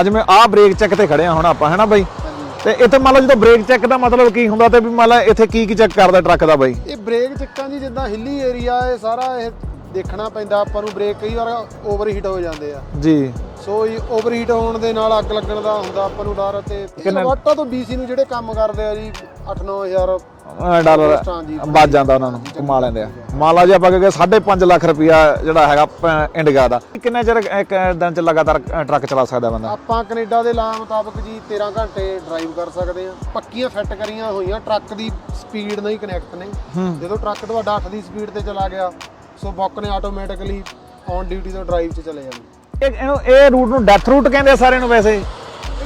ਅੱਜ ਮੈਂ ਆਹ ਬ੍ਰੇਕ ਚੈੱਕ ਤੇ ਖੜਿਆ ਹੁਣ ਆਪਾਂ, ਹੈਨਾ ਬਾਈ? ਤੇ ਇੱਥੇ ਮੰਨ ਲਓ ਜਦੋਂ ਬ੍ਰੇਕ ਚੈੱਕ ਦਾ ਮਤਲਬ ਕੀ ਹੁੰਦਾ ਤੇ ਵੀ ਮੰਨ ਲਾ ਇੱਥੇ ਕੀ ਕੀ ਚੈੱਕ ਕਰਦਾ ਟਰੱਕ ਦਾ ਬਾਈ? ਇਹ ਬ੍ਰੇਕ ਚੱਕਾਂ ਦੀ ਜਿੱਦਾਂ ਹਿੱਲੀ ਏਰੀਆ ਇਹ ਸਾਰਾ ਇਹ ਦੇਖਣਾ ਪੈਂਦਾ ਆਪਾਂ ਨੂੰ ਬ੍ਰੇਕ ਕਈ ਵਾਰ ਓਵਰ ਹੀਟ ਹੋ ਜਾਂਦੇ ਆ। ਜੀ। ਸੋ ਇਹ ਓਵਰ ਹੀਟ ਹੋਣ ਦੇ ਨਾਲ ਅੱਗ ਲੱਗਣ ਦਾ ਹੁੰਦਾ ਆਪਾਂ ਨੂੰ ਡਰ ਤੇ ਵਾਟਾ ਤੋਂ BC ਨੂੰ ਜਿਹੜੇ ਕੰਮ ਕਰਦੇ ਆ ਜੀ 8-9000 ਅਹ ਡਾਲਰ ਵੱਜ ਜਾਂਦਾ ਉਹਨਾਂ ਨੂੰ ਕਮਾ ਲੈਂਦੇ ਆ। ਮੰਨ ਲਾ ਜੇ ਆਪਾਂ ਕਹੇ 5.5 ਲੱਖ ਰੁਪਇਆ ਜਿਹੜਾ ਹੈਗਾ ਇੰਡੀਗਾ ਦਾ। ਕਿੰਨੇ ਚਿਰ ਇੱਕ ਦਿਨ ਚ ਲਗਾਤਾਰ ਟਰੱਕ ਚਲਾ ਸਕਦਾ ਬੰਦਾ? ਆਪਾਂ ਕੈਨੇਡਾ ਦੇ ਲਾ ਮੁਤਾਬਕ ਜੀ 13 ਘੰਟੇ ਡਰਾਈਵ ਕਰ ਸਕਦੇ ਆ। ਪੱਕੀਆਂ ਫਿੱਟ ਕਰੀਆਂ ਹੋਈਆਂ ਟਰੱਕ ਦੀ ਸਪੀਡ ਨਾਲ ਹੀ ਕਨੈਕਟ ਨੇ। ਜਦੋਂ ਟਰੱਕ ਤੁਹਾਡਾ 8 ਦੀ ਸਪੀਡ ਤੇ ਚਲਾ ਗਿਆ ਸੋ ਬੁੱਕ ਨੇ ਆਟੋਮੈਟਿਕਲੀ ਔਨ ਡਿਊਟੀ ਤੋਂ ਡਰਾਈਵ 'ਚ ਚਲੇ ਜਾਣੇ ਇਹ ਇਹਨੂੰ ਇਹ ਰੂਟ ਨੂੰ ਡੈਥ ਰੂਟ ਕਹਿੰਦੇ ਆ ਸਾਰੇ ਨੂੰ ਵੈਸੇ।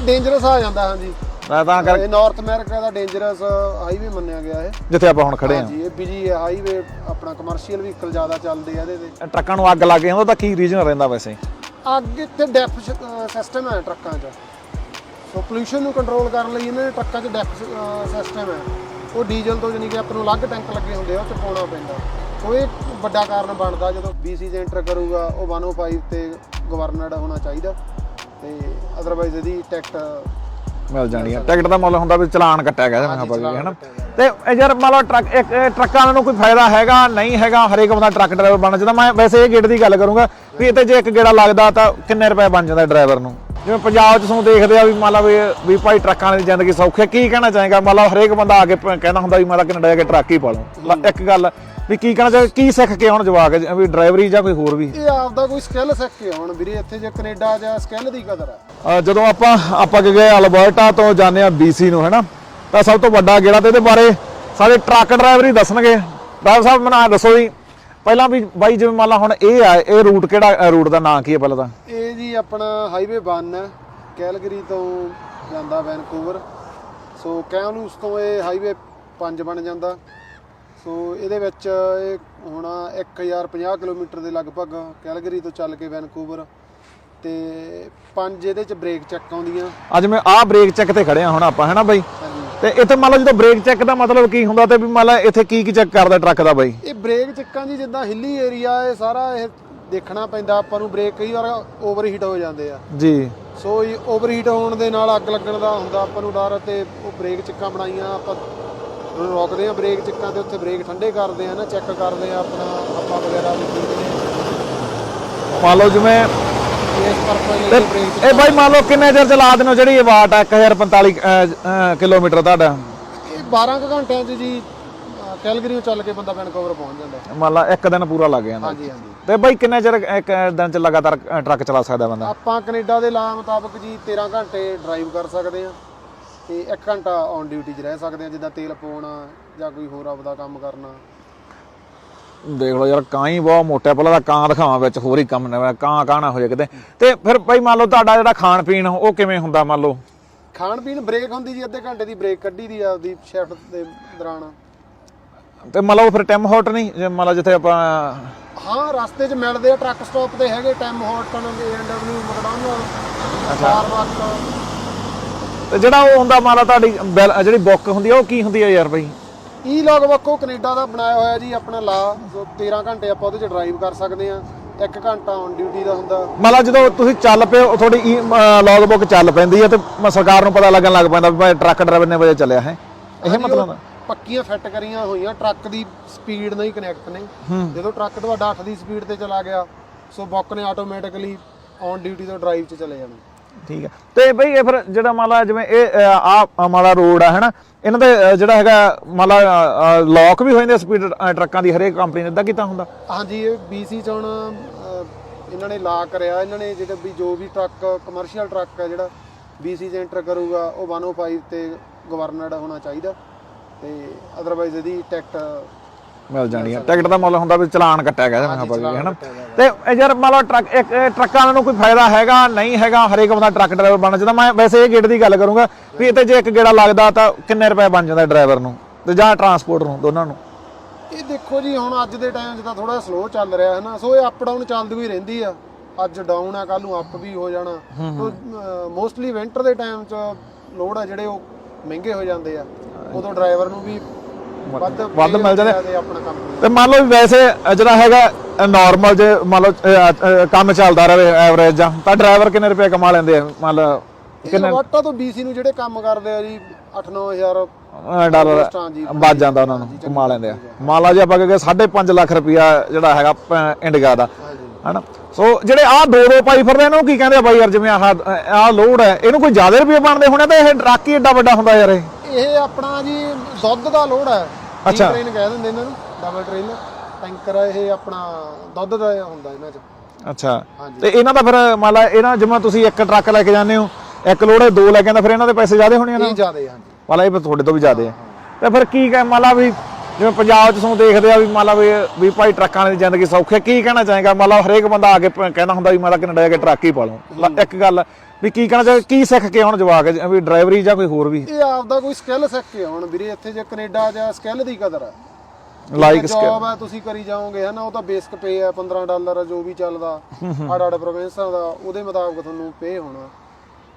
ਡੇਂਜਰਸ ਆ ਜਾਂਦਾ ਹਾਂਜੀ। ਮੈਂ ਤਾਂ ਕਰ ਇਹ ਨਾਰਥ ਅਮਰੀਕਾ ਦਾ ਡੇਂਜਰਸ ਹਾਈਵੇ ਮੰਨਿਆ ਗਿਆ ਹੈ ਜਿੱਥੇ ਆਪਾਂ ਹੁਣ ਖੜੇ ਆ ਹਾਂਜੀ ਇਹ ਬਿਜ਼ੀ ਹਾਈਵੇ ਆਪਣਾ ਕਮਰਸ਼ੀਅਲ ਵਹੀਕਲ ਜ਼ਿਆਦਾ ਚੱਲਦੇ ਆ ਇਹਦੇ ਤੇ। ਟਰੱਕਾਂ ਨੂੰ ਅੱਗ ਲੱਗ ਜਾਂਦਾ ਤਾਂ ਕੀ ਰੀਜਨ ਰਹਿੰਦਾ ਵੈਸੇ? ਅੱਗ ਇੱਥੇ ਡੈਫ ਸਿਸਟਮ ਹੈ ਟਰੱਕਾਂ 'ਚ। ਸੋ ਪੋਲੂਸ਼ਨ ਨੂੰ ਕੰਟਰੋਲ ਕਰਨ ਲਈ ਇਹਨਾਂ ਦੇ ਟਰੱਕਾਂ 'ਚ ਡੈਫ ਸਿਸਟਮ ਹੈ ਉਹ ਡੀਜ਼ਲ ਤੋਂ ਜਾਨੀ ਕਿ ਆਪਾਂ ਨੂੰ ਅਲੱਗ ਟੈਂਕ ਲੱਗੇ ਹੁੰਦੇ ਆ ਉਹ 'ਚ ਪਾਉਣਾ ਪੈਂਦਾ। ਸੋ ਇਹ ਵੱਡਾ ਕਾਰਨ ਬਣਦਾ ਜਦੋਂ BC 'ਚ ਐਂਟਰ ਕਰੂਗਾ ਉਹ 105 ਤੇ ਗਵਰਨਰਡ ਹੋਣਾ ਚਾਹੀਦਾ ਤੇ ਅਦਰਵਾਈਜ਼ ਇਹਦੀ ਟਿਕਟ ਮਿਲ ਜਾਣੀ ਆ। ਟਿਕਟ ਦਾ ਮੁੱਲ ਹੁੰਦਾ ਵੀ ਚਲਾਨ ਕੱਟਿਆ ਗਿਆ ਆਪਾਂ ਕਹਿੰਦੇ ਹਨਾ? ਤੇ ਇਹ ਯਾਰ ਮੰਨ ਲਓ ਟਰੱਕ ਇੱਕ ਇਹ ਟਰੱਕਾਂ ਨੂੰ ਕੋਈ ਫਾਇਦਾ ਹੈਗਾ ਨਹੀਂ ਹੈਗਾ ਹਰੇਕ ਬੰਦਾ ਟਰੱਕ ਡਰਾਈਵਰ ਬਣ ਜਾਂਦਾ ਮੈਂ ਵੈਸੇ ਇਹ ਗੇੜ ਦੀ ਗੱਲ ਕਰੂੰਗਾ ਵੀ ਇੱਥੇ ਜੇ ਇੱਕ ਗੇੜਾ ਲੱਗਦਾ ਤਾਂ ਕਿੰਨੇ ਰੁਪਏ ਬਣ ਜਾਂਦਾ ਡਰਾਈਵਰ ਨੂੰ? ਜਿਵੇਂ ਪੰਜਾਬ 'ਚ ਤੁਹਾਨੂੰ ਦੇਖਦੇ ਆ ਵੀ ਮੰਨ ਲਾ ਵੀ ਵੀ ਭਾਈ ਟਰੱਕਾਂ ਦੀ ਜ਼ਿੰਦਗੀ ਸੌਖੀ ਹੈ ਕੀ ਕਹਿਣਾ ਚਾਹੇਗਾ? ਮੰਨ ਲਾ ਹਰੇਕ ਬੰਦਾ ਆ ਕੇ ਪ- ਕਹਿੰਦਾ ਹੁੰਦਾ ਵੀ ਮੈਂ ਤਾਂ ਕੈਨੇਡਾ ਜਾ ਕੇ ਟਰੱਕ ਹੀ ਪਾ ਲਵਾਂ ਲ- ਇੱਕ ਗੱਲ ਵੀ ਕੀ ਕਹਿਣਾ ਚਾਹੇ ਕੀ ਸਿੱਖ ਕੇ ਆਉਣ ਜਵਾਕ ਵੀ ਡਰਾਈਵਰੀ ਜਾਂ ਕੋਈ ਹੋਰ ਵੀ? ਇਹ ਆਪਦਾ ਕੋਈ ਸਕਿੱਲ ਸਿੱਖ ਕੇ ਆਉਣ ਵੀਰੇ ਇੱਥੇ ਜੇ ਕੈਨੇਡਾ ਜਾਂ ਸਕਿੱਲ ਦੀ ਕਦਰ ਅ, ਜਦੋਂ ਆਪਾਂ ਆਪਾਂ ਕਿ ਗਏ ਅਲਬਰਟਾ ਤੋਂ ਜਾਂਦੇ ਆ BC ਨੂੰ ਹੈਨਾ? ਤਾਂ ਸਭ ਤੋਂ ਵੱਡਾ ਗੇੜਾ ਤੇ ਇਹਦੇ ਬਾਰੇ ਸਾਰੇ ਟਰੱਕ ਡਰਾਈਵਰ ਹੀ ਦੱਸਣਗੇ। ਡਰਾਈਵਰ ਸਾਹਿਬ ਮੈਨੂੰ ਆਹ ਦੱਸੋ ਜੀ ਪਹਿਲਾਂ ਵੀ ਬਾਈ ਜਿਵੇਂ ਮੰਨ ਲਾ ਹੁਣ ਇਹ ਆ ਇਹ ਰੂਟ ਕਿਹੜਾ ਰੂਟ ਦਾ ਨਾਂ ਕੀ ਹੈ ਪਹਿਲਾਂ ਤਾਂ? ਇਹ ਜੀ ਆਪਣਾ ਹਾਈਵੇ 1 ਹੈ ਕੈਲਗਰੀ ਤੋਂ ਜਾਂਦਾ ਵੈਨਕੂਵਰ ਸੋ ਕੈਮਲੂਸ ਤੋਂ ਇਹ ਹਾਈਵੇ 5 ਬਣ ਜਾਂਦਾ। ਸੋ ਇਹਦੇ ਵਿੱਚ ਇਹ ਹੁਣ 1050 ਕਿਲੋਮੀਟਰ ਦੇ ਲਗਭਗ ਕੈਲਗਰੀ ਤੋਂ ਚੱਲ ਕੇ ਵੈਨਕੂਵਰ ਤੇ ਪੰਜ ਇਹਦੇ ਚ ਬ੍ਰੇਕ ਚੱਕ ਆਉਂਦੀਆਂ। ਅੱਜ ਮੈਂ ਆਹ ਬ੍ਰੇਕ ਚੈੱਕ ਤੇ ਖੜੇ ਆ ਹੁਣ ਆਪਾਂ ਹੈਨਾ ਬਾਈ? ਤੇ ਇੱਥੇ ਮੰਨ ਲਓ ਜਦੋਂ ਬ੍ਰੇਕ ਚੈੱਕ ਦਾ ਮਤਲਬ ਕੀ ਹੁੰਦਾ ਤੇ ਵੀ ਮੰਨ ਲਾ ਇੱਥੇ ਕੀ ਕੀ ਚੈੱਕ ਕਰਦਾ ਟਰੱਕ ਦਾ ਬਾਈ? ਇਹ ਬ੍ਰੇਕ ਚੱਕਾਂ ਦੀ ਜਿੱਦਾਂ ਹਿੱਲੀ ਏਰੀਆ ਇਹ ਸਾਰਾ ਇਹ ਦੇਖਣਾ ਪੈਂਦਾ ਆਪਾਂ ਨੂੰ ਬ੍ਰੇਕ ਕਈ ਵਾਰ ਓਵਰ ਹੀਟ ਹੋ ਜਾਂਦੇ ਆ। ਜੀ। ਸੋ ਇਹ ਓਵਰ ਹੀਟ ਹੋਣ ਦੇ ਨਾਲ ਅੱਗ ਲੱਗਣ ਦਾ ਹੁੰਦਾ ਆਪਾਂ ਨੂੰ ਡਰ ਤੇ ਉਹ ਬ੍ਰੇਕ ਚੱਕਾਂ ਬਣਾਈਆਂ ਆਪਾਂ ਉਹਨੂੰ ਰੋਕਦੇ ਆ ਬ੍ਰੇਕ ਚੱਕਾਂ ਤੇ ਉੱਥੇ ਬ੍ਰੇਕ ਠੰਡੇ ਕਰਦੇ ਆ ਨਾ ਚੈੱਕ ਕਰਦੇ ਆ ਆਪਣਾ ਆਪਾਂ ਵਗੈਰਾ ਵੀ ਦੇਖਦੇ ਮੰਨ ਲਓ ਜਿਵੇਂ ਬ੍ਰੇਕ ਇਹ ਬਾਈ ਮੰਨ ਲਓ ਕਿੰਨੇ ਚਿਰ ਚਲਾ ਹੋ? ਜਿਹੜੀ ਇਹ ਵਾਟ ਆ 1045 ਅ, ਅ, ਕਿਲੋਮੀਟਰ ਤੁਹਾਡਾ। ਇਹ 12 ਕੁ ਘੰਟਿਆਂ 'ਚ ਜੀ ਅਹ ਕੈਲਗਰੀੋਂ ਚੱਲ ਕੇ ਬੰਦਾ ਵੈਨਕੂਵਰ ਪਹੁੰਚ ਜਾਂਦਾ ਮੰਨ ਲਾ ਇੱਕ ਦਿਨ ਪੂਰਾ ਲੱਗ ਜਾਂਦਾ। ਹਾਂਜੀ ਹਾਂਜੀ। ਤੇ ਬਾਈ ਕਿੰਨੇ ਚਿਰ ਇੱਕ ਦਿਨ ਚ ਲਗਾਤਾਰ ਅ, ਟਰੱਕ ਚਲਾ ਸਕਦਾ ਬੰਦਾ? ਆਪਾਂ ਕੈਨੇਡਾ ਦੇ ਲਾ ਮੁਤਾਬਕ ਜੀ 13 ਘੰਟੇ ਡਰਾਈਵ ਕਰ ਸਕਦੇ ਆ ਤੇ 1 ਘੰਟਾ ਔਨ ਡਿਊਟੀ 'ਚ ਰਹਿ ਸਕਦੇ ਆ ਜਿੱਦਾਂ ਤੇਲ ਪਾਉਣਾ ਜਾਂ ਕੋਈ ਹੋਰ ਆਪਦਾ ਕੰਮ ਕਰਨਾ। ਦੇਖ ਲਓ ਯਾਰ ਕਾਂ ਹੀ ਬਹੁਤ ਮੋਟਾ ਪਹਿਲਾਂ ਤਾਂ ਕਾਂ ਦਿਖਾਵਾਂ ਵਿੱਚ ਹੋਰ ਹੀ ਕੰਮ ਨਾ। ਕਾਂ ਕਾਂ ਨਾ ਹੋ ਜਾਏ ਕਿਤੇ। ਤੇ ਫਿਰ ਬਾਈ ਮੰਨ ਲਓ ਤੁਹਾਡਾ ਜਿਹੜਾ ਖਾਣ ਪੀਣ ਉਹ ਕਿਵੇਂ ਹੁੰਦਾ ਮੰਨ ਲਓ? ਖਾਣ ਪੀਣ ਬ੍ਰੇਕ ਹੁੰਦੀ ਜੀ ਅੱਧੇ ਘੰਟੇ ਦੀ ਬ੍ਰੇਕ ਕੱਢੀ ਦੀ ਆਪਦੀ ਸ਼ਿਫਟ ਦੇ ਦੌਰਾਨ। ਤੇ ਮੰਨ ਲਓ ਫਿਰ ਟੈਮ ਹੌਟ ਨਹੀਂ? ਜੇ ਮੰਨ ਲਓ ਜਿੱਥੇ ਆਪਾਂ ਹਾਂ ਰਸਤੇ 'ਚ ਮਿਲਦੇ ਆ ਟਰੱਕ ਸਟਾਪ ਤੇ ਹੈਗੇ Tim Horton ANW McDonald Starbucks ਤੇ ਜਿਹੜਾ ਉਹ ਹੁੰਦਾ ਮੰਨ ਲਓ ਤੁਹਾਡੀ ਬਿੱਲ- ਜਿਹੜੀ ਬੁੱਕ ਹੁੰਦੀ ਆ ਉਹ ਕੀ ਹੁੰਦੀ ਆ ਯਾਰ ਬਾਈ? ਈ ਲੌਗ ਉਹ ਕੈਨੇਡਾ ਦਾ ਬਣਾਇਆ ਹੋਇਆ ਜੀ ਆਪਣਾ ਲਾ ਸੋ 13 ਘੰਟੇ ਆਪਾਂ ਉਹਦੇ 'ਚ ਡਰਾਈਵ ਕਰ ਸਕਦੇ ਆ 1 ਘੰਟਾ ਔਨ ਡਿਊਟੀ ਦਾ ਹੁੰਦਾ। ਮੰਨ ਜਦੋਂ ਤੁਸੀਂ ਚੱਲ ਪਏ ਹੋ ਤੁਹਾਡੀ ਲੌਗ ਬੁੱਕ ਚੱਲ ਪੈਂਦੀ ਆ ਤੇ ਮ- ਸਰਕਾਰ ਨੂੰ ਪਤਾ ਲੱਗਣ ਲੱਗ ਪੈਂਦਾ ਵੀ ਭਾਈ ਟਰੱਕ ਡਰਾਈਵਰ ਨੇ ਵਜੇ ਚੱਲਿਆ ਹੈ? ਇਹ ਮਤਲਬ? ਦਾ ਪੱਕੀਆਂ ਫਿੱਟ ਕਰੀਆਂ ਹੋਈਆਂ ਟਰੱਕ ਦੀ ਸਪੀਡ ਨਾਲ ਹੀ ਕਨੈਕਟ ਨੇ। ਜਦੋਂ ਟਰੱਕ ਤੁਹਾਡਾ 8 ਦੀ ਸਪੀਡ ਤੇ ਚਲਾ ਗਿਆ ਸੋ ਬੁੱਕ ਨੇ ਆਟੋਮੈਟਿਕਲੀ ਔਨ ਡਿਊਟੀ ਤੋਂ ਡਰਾਈਵ 'ਚ ਚਲੇ ਜਾਣਾ। ਠੀਕ ਹੈ। ਤੇ ਬਈ ਇਹ ਫਿਰ ਜਿਹੜਾ ਮੰਨ ਜਿਵੇਂ ਇਹ ਆ ਮਾਲਾ ਰੋਡ ਆ, ਹੈਨਾ? ਇਹਨਾਂ ਦਾ ਜਿਹੜਾ ਹੈਗਾ, ਮੰਨ ਲਾ ਲੌਕ ਵੀ ਹੋ ਜਾਂਦੇ ਸਪੀਡ ਟਰੱਕਾਂ ਦੀ, ਹਰੇਕ ਕੰਪਨੀ ਨੇ ਇਦਾਂ ਕੀਤਾ ਹੁੰਦਾ? ਹਾਂਜੀ, ਇਹ BC ਚ ਹੁਣ ਇਹਨਾਂ ਨੇ ਲਾ ਕਰਿਆ। ਇਹਨਾਂ ਨੇ ਜਿਹੜੇ ਵੀ, ਜੋ ਵੀ ਟਰੱਕ ਕਮਰਸ਼ੀਅਲ ਟਰੱਕ ਹੈ ਜਿਹੜਾ BC ਚ ਐਂਟਰ ਕਰੂਗਾ, ਉਹ 105 ਤੇ ਗਵਰਨਰਡ ਹੋਣਾ ਚਾਹੀਦਾ। ਤੇ ਅਦਰਵਾਈਜ਼ ਇਹਦੀ ਟੈਕਟ ਮਿਲ ਜਾਣੀ ਆ ਟਿਕਟ ਦਾ ਮੁੱਲ ਹੁੰਦਾ ਵੀ ਚਲਾਨ ਕੱਟਿਆ ਗਿਆ ਜਿਵੇਂ ਆਪਾਂ ਕਹਿੰਦੇ ਹੈਨਾ? ਤੇ ਇਹ ਯਾਰ ਮੰਨ ਲਓ ਟਰੱਕ ਇੱਕ ਇਹ ਟਰੱਕਾਂ ਨੂੰ ਕੋਈ ਫਾਇਦਾ ਹੈਗਾ ਨਹੀਂ ਹੈਗਾ ਹਰੇਕ ਬੰਦਾ ਟਰੱਕ ਡਰਾਈਵਰ ਬਣ ਜਾਂਦਾ। ਮੈਂ ਵੈਸੇ ਇਹ ਗੇੜ ਦੀ ਗੱਲ ਕਰੂੰਗਾ ਵੀ ਇੱਥੇ ਜੇ ਇੱਕ ਗੇੜਾ ਲੱਗਦਾ ਤਾਂ ਕਿੰਨੇ ਰੁਪਏ ਬਣ ਜਾਂਦਾ ਡਰਾਈਵਰ ਨੂੰ ਤੇ ਜਾਂ ਟਰਾਂਸਪੋਰਟ ਨੂੰ ਦੋਨਾਂ ਨੂੰ? ਇਹ ਦੇਖੋ ਜੀ ਹੁਣ ਅੱਜ ਦੇ ਟਾਈਮ 'ਚ ਤਾਂ ਥੋੜਾ ਸਲੋ ਚੱਲ ਰਿਹਾ ਹੈ ਨਾ। ਸੋ ਇਹ ਅਪ ਡਾਊਨ ਚੱਲਦੀ ਹੋਈ ਰਹਿੰਦੀ ਆ। ਅੱਜ ਡਾਊਨ ਆ ਕੱਲ ਨੂੰ ਅਪ ਵੀ ਹੋ ਜਾਣਾ। ਮੋਸਟਲੀ ਵਿੰਟਰ ਦੇ ਟਾਈਮ 'ਚ ਲੋਡ ਆ ਜਿਹੜੇ ਉਹ ਮਹਿੰਗੇ ਹੋ ਜਾਂਦੇ ਆ। ਉਦੋਂ ਡਰਾਈਵਰ ਨੂੰ ਵੀ ਵੱਧ ਮਿਲ ਜਾਂਦੇ ਤੇ ਮੰਨ ਲਓ ਵੈਸੇ ਜਿਹੜਾ ਹੈਗਾ ਨਾਰਮਲ ਜੇ ਮੰਨ ਲਓ ਕੰਮ ਚੱਲਦਾ ਰਹੇ ਐਵਰੇਜ ਜਾਂ ਤਾਂ ਡਰਾਈਵਰ ਕਿੰਨੇ ਰੁਪਏ ਕਮਾ ਲੈਂਦੇ ਆ? ਮੰਨ ਲਓ ਕਿੰਨੇ ਵਾਟਾ ਤੋਂ BC ਨੂੰ ਜਿਹੜੇ ਕੰਮ ਕਰਦੇ ਆ ਜੀ 8-9000 ਅ, ਡਾਲਰ ਵੱਜ ਜਾਂਦਾ ਉਹਨਾਂ ਨੂੰ ਕਮਾ ਲੈਂਦੇ ਆ। ਮੰਨ ਲਾ ਜੇ ਆਪਾਂ ਕਹੇ 5.5 ਲੱਖ ਰੁਪਇਆ ਜਿਹੜਾ ਹੈਗਾ ਇੰਡੀਆ ਦਾ। ਹਨਾ? ਸੋ ਜਿਹੜੇ ਆਹ ਦੋ ਦੋ ਪਾਈ ਫਿਰਦੇ ਇਹਨਾਂ ਨੂੰ ਕੀ ਕਹਿੰਦੇ ਆ ਬਾਈ ਯਾਰ ਜਿਵੇਂ ਆਹ ਆਹ ਲੋਡ ਹੈ ਇਹਨੂੰ ਕੋਈ ਜ਼ਿਆਦਾ ਰੁਪਏ ਬਣਦੇ ਹੋਣੇ ਤਾਂ ਇਹ ਟਰੱਕ ਹੀ ਏਡਾ ਵੱਡਾ ਹੁੰਦਾ ਯਾਰ ਇਹ? ਇਹ ਆਪਣਾ ਜੀ ਦੁੱਧ ਦਾ ਲੋਡ ਹੈ ਅੱਛਾ। ਟ੍ਰੇਨ ਕਹਿ ਦਿੰਦੇ ਇਹਨਾਂ ਨੂੰ ਡਬਲ ਟ੍ਰੇਨ ਟੈਂਕਰ ਇਹ ਆਪਣਾ ਦੁੱਧ ਦਾ ਹੁੰਦਾ ਇਹਨਾਂ 'ਚ। ਅੱਛਾ। ਹਾਂਜੀ। ਤੇ ਇਹਨਾਂ ਦਾ ਫਿਰ ਮੰਨ ਲਾ ਇਹਨਾਂ ਜਿਵੇਂ ਤੁਸੀਂ ਇੱਕ ਟਰੱਕ ਲੈ ਕੇ ਜਾਂਦੇ ਹੋ ਇੱਕ ਹੈ ਦੋ ਲੈ ਕੇ ਆਂਦਾ ਫਿਰ ਇਹਨਾਂ ਦੇ ਪੈਸੇ ਜ਼ਿਆਦਾ ਹੋਣੇ ਆ ਨਾ? ਇਹ ਜ਼ਿਆਦੇ ਹਾਂਜੀ। ਮੰਨ ਲਾ ਇਹ ਫਿਰ ਤੁਹਾਡੇ ਤੋਂ ਵੀ ਜ਼ਿਆਦਾ ਹੈ ਤੇ ਫਿਰ ਕੀ ਕਹਿ ਮੰਨ ਲਾ ਵੀ ਜਿਵੇਂ ਪੰਜਾਬ 'ਚ ਤੁਹਾਨੂੰ ਦੇਖਦੇ ਆ ਵੀ ਮੰਨ ਲਾ ਵੀ ਵੀ ਭਾਈ ਟਰੱਕਾਂ ਦੀ ਜ਼ਿੰਦਗੀ ਸੌਖੀ ਹੈ ਕੀ ਕਹਿਣਾ ਚਾਹੇਗਾ? ਮੰਨ ਲਾ ਹਰੇਕ ਬੰਦਾ ਆ ਕੇ ਪ- ਕਹਿੰਦਾ ਹੁੰਦਾ ਵੀ ਮੈਂ ਤਾਂ ਕੈਨੇਡਾ ਜਾ ਕੇ ਟਰੱਕ ਹੀ ਪਾਲੂ ਇੱਕ ਗੱਲ ਵੀ ਕੀ ਕਹਿਣਾ ਚਾਹੇ ਕੀ ਸਿੱਖ ਕੇ ਹੁਣ ਜਵਾਕ? ਵੀ ਡਰਾਈਵਰੀ ਜਾਂ ਕੋਈ ਹੋਰ ਵੀ? ਇਹ ਆਪਦਾ ਕੋਈ ਸਕਿੱਲ ਸਿੱਖ ਕੇ ਆਉਣ ਵੀਰੇ ਇੱਥੇ ਜੇ ਕੈਨੇਡਾ ਜਾਂ ਸਕਿੱਲ ਦੀ ਕਦਰ ਹੈ ਲਾਈਕ ਜੌਬ ਹੈ ਤੁਸੀਂ ਕਰੀ ਜਾਓਗੇ ਹਨਾ ਉਹ ਤਾਂ ਬੇਸਿਕ ਪੇ ਹੈ 15 ਡਾਲਰ ਜੋ ਵੀ ਚੱਲਦਾ। ਆੜ ਆੜ ਪ੍ਰੋਵਿੰਸਾਂ ਦਾ ਉਹਦੇ ਮੁਤਾਬਕ ਤੁਹਾਨੂੰ ਪੇ ਹੋਣਾ।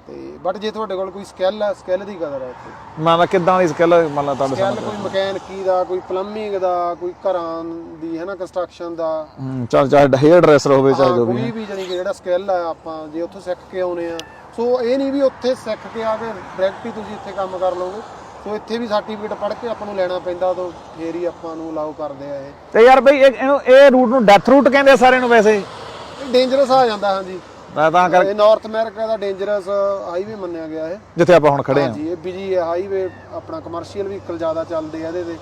ਤੇ ਬਟ ਜੇ ਤੁਹਾਡੇ ਕੋਲ ਕੋਈ ਸਕਿੱਲ ਹੈ ਸਕਿੱਲ ਦੀ ਕਦਰ ਹੈ ਇੱਥੇ। ਮੰਨ ਲਾ ਕਿੱਦਾਂ ਦੀ ਸਕਿੱਲ ਮੰਨ ਲਾ ਤੁਹਾਡੇ ਸਕਿੱਲ ਕੋਈ ਮਕੈਨਿਕੀ ਦਾ ਕੋਈ ਪਲੰਬਿੰਗ ਦਾ ਕੋਈ ਘਰਾਂ ਦੀ ਹੈ ਨਾ ਕੰਸਟਰਕਸ਼ਨ ਦਾ। ਚੱਲ ਚਾਹੇ ਹੇਅਰ ਡਰੈਸਰ ਹੋਵੇ ਚਾਹੇ ਜੋ ਵੀ ਕੋਈ ਵੀ ਜਾਨੀ ਕਿ ਜਿਹੜਾ ਸਕਿੱਲ ਹੈ ਆਪਾਂ ਜੇ ਉੱਥੋਂ ਸਿੱਖ ਕੇ ਆਉਨੇ ਆ। ਸੋ ਇਹ ਨਹੀਂ ਵੀ ਉੱਥੇ ਸਿੱਖ ਕੇ ਆ ਕੇ ਡਾਇਰੈਕਟ ਹੀ ਤੁਸੀਂ ਇੱਥੇ ਕੰਮ ਕਰ ਲਓਗੇ। ਸੋ ਇੱਥੇ ਵੀ ਸਰਟੀਫਿਕੇਟ ਪੜ੍ਹ ਕੇ ਆਪਾਂ ਨੂੰ ਲੈਣਾ ਪੈਂਦਾ ਤਾਂ ਫੇਰ ਹੀ ਆਪਾਂ ਨੂੰ ਅਲਾਉ ਕਰਦੇ ਆ ਇਹ। ਤੇ ਯਾਰ ਬਈ ਇਹ- ਇਹਨੂੰ ਇਹ ਰੂਟ ਨੂੰ ਡੈਥ ਰੂਟ ਕਹਿੰਦੇ ਆ ਸਾਰਿਆਂ ਨੂੰ ਵੈਸੇ। ਇਹ ਡੇਂਜਰਸ ਆ ਜਾਂਦਾ ਹਾਂਜੀ। ਮੈਂ ਤਾਂ ਕਰ ਇਹ ਨਾਰਥ ਅਮਰੀਕਾ ਦਾ ਡੇਂਜਰਸ ਹਾਈਵੇ ਮੰਨਿਆ ਗਿਆ ਹੈ ਜਿੱਥੇ ਆਪਾਂ ਹੁਣ ਖੜੇ ਆ ਹਾਂਜੀ ਇਹ ਬਿਜ਼ੀ ਹਾਈਵੇ ਆਪਣਾ ਕਮਰਸ਼ੀਅਲ ਵਹੀਕਲ ਜ਼ਿਆਦਾ ਚੱਲਦੇ ਆ ਇਹਦੇ ਤੇ।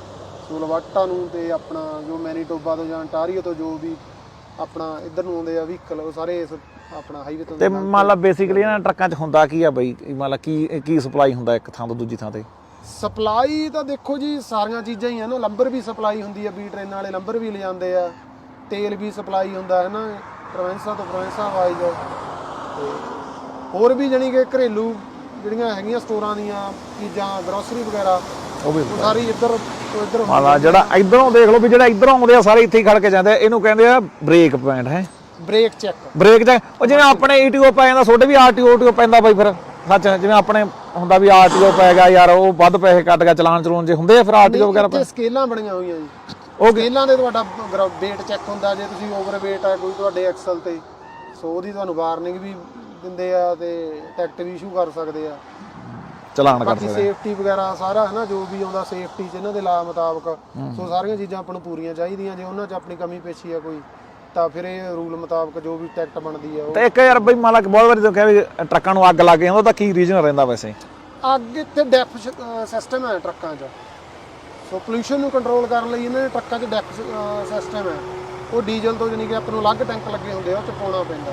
ਸੋ ਲਵਾਟਾ ਨੂੰ ਤੇ ਆਪਣਾ ਜੋ ਮੈਨੀਟੋਬਾ ਤੋਂ ਜਾਂ ਅੰਟਾਰੀਓ ਤੋਂ ਜੋ ਵੀ ਆਪਣਾ ਇੱਧਰ ਨੂੰ ਆਉਂਦੇ ਆ ਵਹੀਕਲ ਉਹ ਸਾਰੇ ਇਸ ਆਪਣਾ ਹਾਈਵੇ ਤੋਂ ਤੇ ਮੰਨ ਲਾ ਬੇਸਿਕਲੀ ਇਹਨਾਂ ਟਰੱਕਾਂ 'ਚ ਹੁੰਦਾ ਕੀ ਆ ਬਈ? ਮੰਨ ਲਾ ਕੀ ਕੀ ਸਪਲਾਈ ਹੁੰਦਾ ਇੱਕ ਥਾਂ ਤੋਂ ਦੂਜੀ ਥਾਂ ਤੇ? ਸਪਲਾਈ ਤਾਂ ਦੇਖੋ ਜੀ ਸਾਰੀਆਂ ਚੀਜ਼ਾਂ ਹੀ ਆ ਨਾ। ਲੰਬਰ ਵੀ ਸਪਲਾਈ ਹੁੰਦੀ ਆ ਬੀ ਟ੍ਰੇਨ ਵਾਲੇ ਲੰਬਰ ਵੀ ਲਿਜਾਂਦੇ ਆ। ਤੇਲ ਵੀ ਸਪਲਾਈ ਹੁੰਦਾ ਹੈ ਨਾ ਪ੍ਰੋਵਿੰਸਾਂ ਤੋਂ ਪ੍ਰੋਵਿੰਸਾਂ ਵਾਈਜ਼ ਤੇ ਹੋਰ ਵੀ ਜਾਣੀ ਕਿ ਘਰੇਲੂ ਜਿਹੜੀਆਂ ਹੈਗੀਆਂ ਸਟੋਰਾਂ ਦੀਆਂ ਚੀਜ਼ਾਂ ਗਰੋਸਰੀ ਵਗੈਰਾ ਉਹ ਵੀ ਸਾਰੀ ਇੱਧਰ ਤੋਂ ਇੱਧਰ ਲਾ ਜਿਹੜਾ ਇਧਰੋਂ ਦੇਖ ਲਓ ਵੀ ਜਿਹੜਾ ਇਧਰੋਂ ਆਉਂਦੇ ਆ ਸਾਰੇ ਇੱਥੇ ਹੀ ਖੜ ਕੇ ਜਾਂਦੇ ਆ। ਇਹਨੂੰ ਕਹਿੰਦੇ ਆ ਬ੍ਰੇਕ ਪੁਆਇੰਟ ਹੈ? ਬ੍ਰੇਕ ਚੈੱਕ ਬ੍ਰੇਕ ਚ ਉਹ ਜਿਵੇਂ ਆਪਣੇ ਈਟੀਓ ਪੈ ਜਾਂਦਾ ਤੁਹਾਡੇ ਵੀ ਆਰਟੀਓ ਟੀਓ ਪੈਂਦਾ ਬਾਈ ਫਿਰ। ਸੱਚ ਜਿਵੇਂ ਆਪਣੇ ਹੁੰਦਾ ਵੀ ਆਰਟੀਓ ਪੈ ਗਿਆ ਯਾਰ ਉਹ ਵੱਧ ਪੈਸੇ ਕੱਟ ਗਿਆ ਚਲਾਨ ਚਲੂਨ ਜੇ ਹੁੰਦੇ ਆ ਫਿਰ ਆਰਟੀਓ ਵਗੈਰਾ ਇੱਥੇ ਸਕੇਲਾਂ ਬਣੀਆਂ ਹੋਈਆਂ ਜੀ। ਉਹ ਸਕੇਲਾਂ ਦੇ ਤੁਹਾਡਾ weight ਚੈੱਕ ਹੁੰਦਾ ਜੇ ਤੁਸੀਂ ਓਵਰ weight ਆ ਕੋਈ ਤੁਹਾਡੇ ਐਕਸਲ ਤੇ ਸੋ ਉਹਦੀ ਤੁਹਾਨੂੰ ਵਾਰਨਿੰਗ ਵੀ ਦਿੰਦੇ ਆ ਤੇ ਟਿਕਟ ਵੀ ਇਸ਼ੂ ਕਰ ਸਕਦੇ ਆ। ਚਲਾਨ ਕਰ ਸਕਦੇ ਸੇਫਟੀ ਵਗੈਰਾ ਸਾਰਾ ਹੈ ਨਾ ਜੋ ਵੀ ਆਉਂਦਾ ਸੇਫਟੀ ਚ ਇਹਨਾਂ ਦੇ ਲਾ ਮੁਤਾਬਕ ਸੋ ਸਾਰੀਆਂ ਚੀਜ਼ਾਂ ਆਪਾਂ ਨੂੰ ਪੂਰੀਆਂ ਚਾਹੀਦੀਆਂ ਜੇ ਉਹਨਾਂ 'ਚ ਆਪਣੀ ਕਮੀ ਪੇਸ਼ੀ ਆ ਕੋਈ ਤਾਂ ਫਿਰ ਇਹ ਰੂਲ ਮੁਤਾਬਕ ਜੋ ਵੀ ਟਿਕਟ ਬਣਦੀ ਆ ਉਹ ਤੇ ਇੱਕ ਯਾਰ ਬਈ ਮੰਨ ਲਾ ਬਹੁਤ ਵਾਰੀ ਦੇਖਿਆ ਵੀ ਟਰੱਕਾਂ ਨੂੰ ਅੱਗ ਲੱਗ ਜਾਂਦਾ ਉਹਦਾ ਕੀ ਰੀਜ਼ਨ ਰਹਿੰਦਾ ਵੈਸੇ? ਅੱਗ ਇੱਥੇ ਡੈਪ ਸਿਸਟਮ ਹੈ ਟਰੱਕਾਂ 'ਚ। ਸੋ ਪੋਲੂਸ਼ਨ ਨੂੰ ਕੰਟਰੋਲ ਕਰਨ ਲਈ ਇਹਨਾਂ ਨੇ ਟਰੱਕਾਂ 'ਚ ਡੈਕ ਸਿਸਟਮ ਹੈ। ਉਹ ਡੀਜ਼ਲ ਤੋਂ ਜਾਨੀ ਕਿ ਆਪਾਂ ਨੂੰ ਅਲੱਗ ਟੈਂਕ ਲੱਗੇ ਹੁੰਦੇ ਆ, ਉਹ 'ਚ ਪੈਂਦਾ।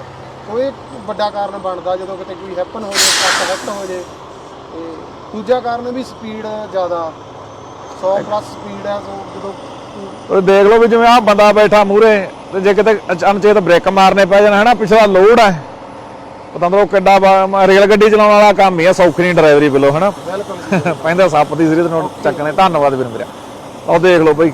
ਸੋ ਇਹ ਵੱਡਾ ਕਾਰਨ ਬਣਦਾ ਜਦੋਂ ਕਿਤੇ ਕੋਈ ਹੈਪਨ ਹੋ ਜਾਵੇ ਟਰੱਕ ਹਿੱਟ ਹੋ ਜਾਵੇ ਤੇ ਦੂਜਾ ਕਾਰਨ ਵੀ ਸਪੀਡ ਜ਼ਿਆਦਾ। 100 ਪਲੱਸ ਸਪੀਡ ਹੈ, ਸੋ ਜਦੋਂ ਉਹ ਦੇਖ ਲਓ ਵੀ ਜਿਵੇਂ ਆਹ ਬੰਦਾ ਬੈਠਾ ਮੂਰੇ ਤੇ ਜੇ ਕਿਤੇ ਅਚਨਚੇਤ ਬ੍ਰੇਕ ਮਾਰਨੇ ਪੈ ਜਾਣ, ਹਨਾ, ਪਿਛਲਾ ਲੋਡ ਹੈ। ਪਤੰਦਰੋਂ ਕਿੱਡਾ ਰੇਲ ਗੱਡੀ ਚਲਾਉਣ ਵਾਲਾ ਕੰਮ ਹੀ ਆ ਸੌਖੀ ਨਹੀਂ ਡਰਾਈਵਰੀ ਬਿਲੋ ਹਨਾ? ਬਿਲਕੁਲ ਪੈਂਦਾ ਸੱਪ ਦੀ ਜ਼ਰੀਤ ਨੋਟ ਚੱਕਣੇ ਧੰਨਵਾਦ ਵੀਰ ਮੇਰਾ। ਉਹ ਦੇਖ ਲਓ ਬਈ।